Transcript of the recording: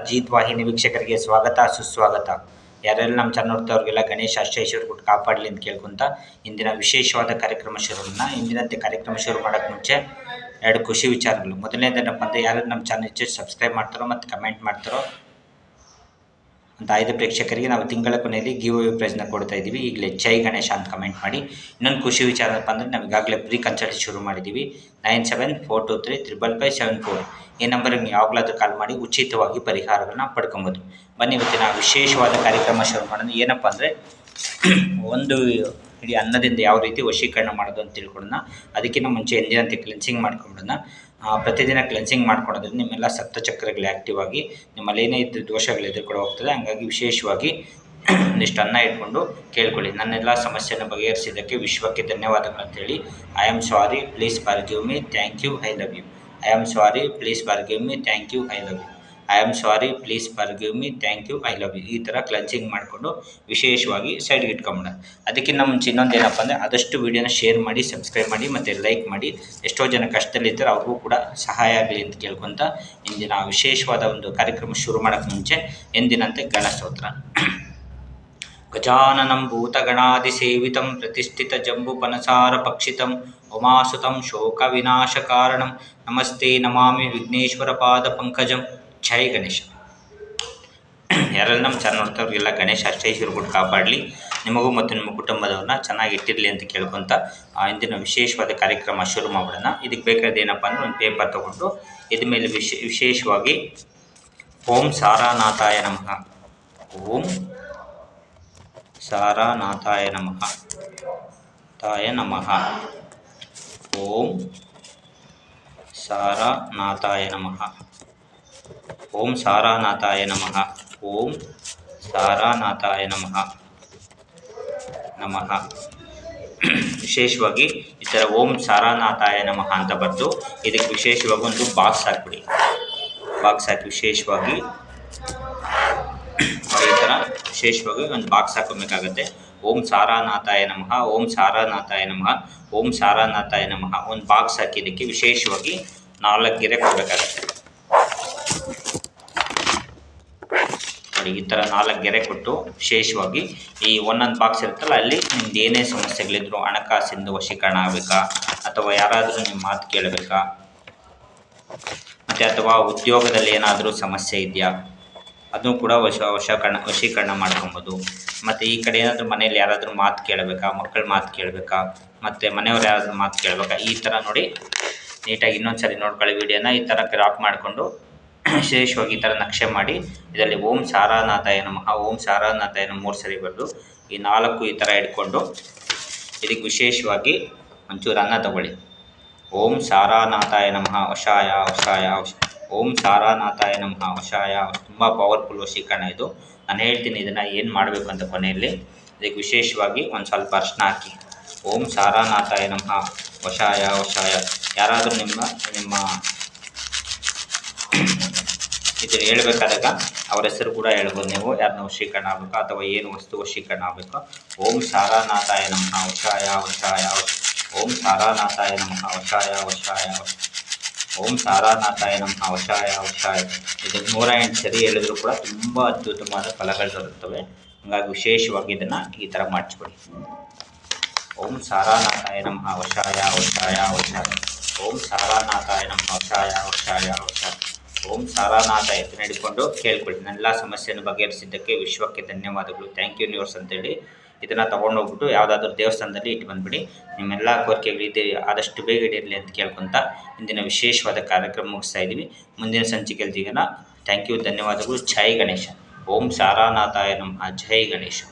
ಅಜಿತ್ ವಾಹಿನಿ ವೀಕ್ಷಕರಿಗೆ ಸ್ವಾಗತ, ಸುಸ್ವಾಗತ. ಯಾರೆಲ್ಲ ನಮ್ಮ ಚಾನಲ್ ನೋಡ್ತಾವ್ರಿಗೆಲ್ಲ ಗಣೇಶ ಅಷ್ಟೇಶ್ವರ ಕೊಟ್ಟು ಕಾಪಾಡಲಿ ಅಂತ ಕೇಳ್ಕೊಂತ ಇಂದಿನ ವಿಶೇಷವಾದ ಕಾರ್ಯಕ್ರಮ ಶುರುವನ್ನ ಇಂದಿನಂತೆ ಕಾರ್ಯಕ್ರಮ ಶುರು ಮಾಡೋಕ್ಕೆ ಮುಂಚೆ ಎರಡು ಖುಷಿ ವಿಚಾರಗಳು. ಮೊದಲನೇದೇನಪ್ಪ ಅಂದರೆ ಯಾರು ನಮ್ಮ ಚಾನಲ್ ಹೆಚ್ಚು ಸಬ್ಸ್ಕ್ರೈಬ್ ಮಾಡ್ತಾರೋ ಮತ್ತು ಕಮೆಂಟ್ ಮಾಡ್ತಾರೋ ಅಂತ ಐದು ಪ್ರೇಕ್ಷಕರಿಗೆ ನಾವು ತಿಂಗಳ ಕೊನೆಯಲ್ಲಿ ಗಿವ್ ಅವೇ ಪ್ರೈಸ್ನ ಕೊಡ್ತಾ ಇದ್ದೀವಿ. ಈಗಲೇ ಜೈ ಗಣೇಶ ಅಂತ ಕಮೆಂಟ್ ಮಾಡಿ. ಇನ್ನೊಂದು ಖುಷಿ ವಿಚಾರ ಏನಪ್ಪ ಅಂದರೆ ನಾವು ಈಗಾಗಲೇ ಪ್ರೀ ಕನ್ಸಲ್ಟ್ ಶುರು ಮಾಡಿದ್ದೀವಿ. Nine seven four two three triple five seven four ಈ ನಂಬರಿಗೆ ನೀವು ಯಾವಾಗಲಾದರೂ ಕಾಲ್ ಮಾಡಿ ಉಚಿತವಾಗಿ ಪರಿಹಾರಗಳನ್ನ ಪಡ್ಕೊಬೋದು. ಬನ್ನಿ ಇವತ್ತಿನ ವಿಶೇಷವಾದ ಕಾರ್ಯಕ್ರಮ ಶುರು ಮಾಡೋದು ಏನಪ್ಪ ಅಂದರೆ ಒಂದು ಇಡೀ ಅನ್ನದಿಂದ ಯಾವ ರೀತಿ ವಶೀಕರಣ ಮಾಡೋದು ಅಂತ ತಿಳ್ಕೊಡೋಣ ಅದಕ್ಕಿಂತ ಮುಂಚೆ ಎಂದಿನಂತೆ ಕ್ಲೆನ್ಸಿಂಗ್ ಮಾಡ್ಕೊಂಬಿಡೋಣ. ಆ, ಪ್ರತಿದಿನ ಕ್ಲೆನ್ಸಿಂಗ್ ಮಾಡ್ಕೊಡೋದ್ರಿಂದ ನಿಮ್ಮೆಲ್ಲ ಸಪ್ತಚಕ್ರಗಳು ಆಕ್ಟಿವ್ ಆಗಿ ನಿಮ್ಮಲ್ಲಿ ಏನೇ ಇದ್ದ ದೋಷಗಳು ಕೂಡ ಹೋಗ್ತದೆ. ಹಾಗಾಗಿ ವಿಶೇಷವಾಗಿ ಒಂದಿಷ್ಟು ಅನ್ನ ಇಟ್ಕೊಂಡು ಕೇಳ್ಕೊಳ್ಳಿ. ನನ್ನೆಲ್ಲ ಸಮಸ್ಯೆಯನ್ನು ಬಗೆಹರಿಸಿದ್ದಕ್ಕೆ ವಿಶ್ವಕ್ಕೆ ಧನ್ಯವಾದಗಳು ಅಂತೇಳಿ I am sorry please forgive me thank you I love you I am sorry please forgive me thank you I love you I am sorry, please forgive me, thank you, I love you. ಈ ಥರ cleansing ಮಾಡಿಕೊಂಡು ವಿಶೇಷವಾಗಿ ಸೈಡ್ಗೆ ಇಟ್ಕೊಂಬಿಡ ಅದಕ್ಕಿಂತ ಮುಂಚೆ ಇನ್ನೊಂದು ಏನಪ್ಪ ಅಂದರೆ ಆದಷ್ಟು ವೀಡಿಯೋನ ಶೇರ್ ಮಾಡಿ ಸಬ್ಸ್ಕ್ರೈಬ್ ಮಾಡಿ, ಮತ್ತು ಲೈಕ್ ಮಾಡಿ. ಎಷ್ಟೋ ಜನ ಕಷ್ಟದಲ್ಲಿದ್ದಾರೆ ಅವ್ರಿಗೂ ಕೂಡ ಸಹಾಯ ಆಗಲಿ ಅಂತ ಕೇಳ್ಕೊತ ಇಂದಿನ ವಿಶೇಷವಾದ ಒಂದು ಕಾರ್ಯಕ್ರಮ ಶುರು ಮಾಡೋಕ್ಕೆ ಮುಂಚೆ ಎಂದಿನಂತೆ ಗಣಸ್ತೋತ್ರ ಗಜಾನನಂ ಭೂತಗಣಾದಿಸೇವಿತಂ ಪ್ರತಿಷ್ಠಿತ ಜಂಬುಪನಸಾರ ಪಕ್ಷಿತಂ ಉಮಾಸುತಂ ಶೋಕವಿನಾಶಕಾರಣಂ ನಮಸ್ತೆ ನಮಾಮಿ ವಿಘ್ನೇಶ್ವರ ಪಾದ ಪಂಕಜಂ. ಜೈ ಗಣೇಶ. ಯಾರೆಲ್ಲ ನಮ್ಮ ಚಾನಲ್ ನೋಡ್ತಾವ್ರಿಗೆಲ್ಲ ಗಣೇಶ ಅಷ್ಟೈಶ್ವರ ಕೊಟ್ಟು ಕಾಪಾಡಲಿ. ನಿಮಗೂ ಮತ್ತು ನಿಮ್ಮ ಕುಟುಂಬದವ್ರನ್ನ ಚೆನ್ನಾಗಿ ಇಟ್ಟಿರಲಿ ಅಂತ ಕೇಳ್ಕೊತ ಆ, ಇಂದಿನ ವಿಶೇಷವಾದ ಕಾರ್ಯಕ್ರಮ ಶುರು ಮಾಡೋಣ. ಇದಕ್ಕೆ ಬೇಕಾದ ಏನಪ್ಪ ಅಂದರೆ ಒಂದು ಪೇಪರ್ ತೊಗೊಂಡು ಇದ್ರ ಮೇಲೆ ವಿಶೇ ವಿಶೇಷವಾಗಿ ಓಂ ಸಾರಾನಾಥಾಯ ನಮಃ. ಓಂ ಸಾರಾನಾಥಾಯ ನಮಃ. ತಾಯ ನಮಃ. ಓಂ ಸಾರಾನಾಥಾಯ ನಮಃ. ಓಂ ಸಾರಾನಾಥಾಯ ನಮಃ. ಓಂ ಸಾರಾನಾಥಾಯ ನಮಃ. ನಮಃ. ವಿಶೇಷವಾಗಿ ಈ ಥರ ಓಂ ಸಾರಾನಾಥಾಯ ನಮಃ ಅಂತ ಬರೆದು ಇದಕ್ಕೆ ವಿಶೇಷವಾಗಿ ಒಂದು ಬಾಕ್ಸ್ ಹಾಕ್ಬಿಡಿ. ಬಾಕ್ಸ್ ಹಾಕಿ ವಿಶೇಷವಾಗಿ ಈ ಥರ ವಿಶೇಷವಾಗಿ ಒಂದು ಬಾಕ್ಸ್ ಹಾಕೋಬೇಕಾಗತ್ತೆ. ಓಂ ಸಾರಾನಾಥಾಯ ನಮಃ, ಓಂ ಸಾರಾನಾಥಾಯ ನಮಃ, ಓಂ ಸಾರಾನಾಥಾಯ ನಮಃ ಒಂದು ಬಾಕ್ಸ್ ಹಾಕಿದ್ದಕ್ಕೆ ವಿಶೇಷವಾಗಿ ನಾಲ್ಕು ಗೆರೆ ಕೊಡಬೇಕಾಗತ್ತೆ. ಈ ಥರ ನಾಲ್ಕು ಗೆರೆ ಕೊಟ್ಟು ವಿಶೇಷವಾಗಿ ಈ ಒಂದೊಂದು ಬಾಕ್ಸ್ ಇರುತ್ತಲ್ಲ, ಅಲ್ಲಿ ನಿಮ್ದು ಏನೇ ಸಮಸ್ಯೆಗಳಿದ್ರು ಹಣಕಾಸಿಂದ ವಶೀಕರಣ ಆಗಬೇಕಾ? ಅಥವಾ ಯಾರಾದರೂ ನಿಮ್ಮ ಮಾತು ಕೇಳಬೇಕಾ? ಮತ್ತು ಅಥವಾ ಉದ್ಯೋಗದಲ್ಲಿ ಏನಾದರೂ ಸಮಸ್ಯೆ ಇದೆಯಾ? ಅದನ್ನು ಕೂಡ ವಶ, ವಶಕರಣ, ವಶೀಕರಣ ಮಾಡ್ಕೊಬೋದು. ಮತ್ತು ಈ ಕಡೆ ಏನಾದರೂ ಮನೇಲಿ ಯಾರಾದರೂ ಮಾತು ಕೇಳಬೇಕಾ? ಮಕ್ಕಳ ಮಾತು ಕೇಳಬೇಕಾ? ಮತ್ತು ಮನೆಯವ್ರು ಯಾರಾದರೂ ಮಾತು ಕೇಳಬೇಕಾ? ಈ ಥರ ನೋಡಿ, ನೀಟಾಗಿ ಇನ್ನೊಂದು ಸರಿ ನೋಡ್ಕೊಳ್ಳಿ ವಿಡಿಯೋನ ಈ ಥರ ಕ್ರಾಪ್ ಮಾಡಿಕೊಂಡು ವಿಶೇಷವಾಗಿ ಈ ಥರ ನಕ್ಷೆ ಮಾಡಿ, ಇದರಲ್ಲಿ ಓಂ ಸಾರಾನಾಥಾಯ ನಮಃ, ಓಂ ಸಾರಾನಾಥಾಯ ನಮಃ ಮೂರು ಸರಿ ಬರೆದು ಈ ನಾಲ್ಕು ಈ ಥರ ಇಟ್ಕೊಂಡು ಇದಕ್ಕೆ ವಿಶೇಷವಾಗಿ ಒಂಚೂರು ಅನ್ನ ತಗೊಳ್ಳಿ. ಓಂ ಸಾರಾನಾಥಾಯ ನಮಃ, ವಶಾಯ ವಶಾಯ, ವಶ, ಓಂ ಸಾರಾನಾಥಾಯ ನಮಃ, ವಶಾಯ ತುಂಬ ಪವರ್ಫುಲ್ ವಶೀಕರಣ ಇದು. ನಾನು ಹೇಳ್ತೀನಿ ಇದನ್ನು ಏನು ಮಾಡಬೇಕು ಅಂತ ಕೊನೆಯಲ್ಲಿ, ಇದಕ್ಕೆ ವಿಶೇಷವಾಗಿ ಒಂದು ಸ್ವಲ್ಪ ಅರ್ಶನ ಹಾಕಿ. ಓಂ ಸಾರಾನಾಥಾಯ ನಮಃ, ವಶಾಯ ವಶಾಯ. ಯಾರಾದರೂ ನಿಮ್ಮ ನಿಮ್ಮ ಇದು ಹೇಳ್ಬೇಕಾದಾಗ ಅವ್ರ ಹೆಸರು ಕೂಡ ಹೇಳ್ಬೋದು ನೀವು. ಯಾರನ್ನ ವಶೀಕರಣ ಆಗಬೇಕು ಅಥವಾ ಏನು ವಸ್ತು ವಶೀಕರಣ ಆಗಬೇಕು. ಓಂ ಸಾರಾನಾಥಾಯ ನಮಃ ವಶಾಯ ವಶಾಯ ಓಂ ಸಾರಾನಾಥಾಯ ನಮಃ ವಶಾಯ ವಶಾಯ ಓಂ ಸಾರಾನಾಥಾಯ ನಮಃ ವಶಾಯ ವಶಾಯ ಇದು ನೂರ ಎಂಟು ಸರಿ ಹೇಳಿದ್ರು ಕೂಡ ತುಂಬ ಅದ್ಭುತವಾದ ಫಲಗಳು ದೊರೆಯುತ್ತವೆ ಹಾಗಾಗಿ ವಿಶೇಷವಾಗಿ ಇದನ್ನು ಈ ಥರ ಮಾಡಿಸ್ಬಿಡಿ ಓಂ ಸಾರಾನಾಥಾಯ ನಮಃ ವಶಾಯ ವಶಾಯ ವಶಾಯ ಓಂ ಸಾರಾನಾಥಾಯ ನಮಃ ವಶಾಯ ವಶಾಯ ವಶಾಯ ಓಂ ಸಾರಾನಾಥ ಎತ್ತ ಹಿಡ್ಕೊಂಡು ಕೇಳ್ಕೊಳ್ಳಿ. ನನ್ನೆಲ್ಲ ಸಮಸ್ಯೆಯನ್ನು ಬಗೆಹರಿಸಿದ್ದಕ್ಕೆ ವಿಶ್ವಕ್ಕೆ ಧನ್ಯವಾದಗಳು. ಥ್ಯಾಂಕ್ ಯು ನ್ಯೂರ್ಸ್ ಅಂತೇಳಿ ಇದನ್ನು ತೊಗೊಂಡೋಗ್ಬಿಟ್ಟು ಯಾವುದಾದ್ರೂ ದೇವಸ್ಥಾನದಲ್ಲಿ ಇಟ್ಟು ಬಂದುಬಿಡಿ. ನಿಮ್ಮೆಲ್ಲ ಕೋರಿಕೆಗಳು ಇದೆ, ಆದಷ್ಟು ಬೇಗ ಇಡಿರಲಿ ಅಂತ ಕೇಳ್ಕೊತ ಇಂದಿನ ವಿಶೇಷವಾದ ಕಾರ್ಯಕ್ರಮ ಮುಗಿಸ್ತಾ ಇದ್ದೀವಿ. ಮುಂದಿನ ಸಂಚಿಕೆಯಲ್ಲಿ ಸಿಗೋಣ. ಥ್ಯಾಂಕ್ ಯು ಧನ್ಯವಾದಗಳು. ಜೈ ಗಣೇಶ. ಓಂ ಸಾರಾನಾಥಾಯ ನಮಃ. ಜೈ ಗಣೇಶ.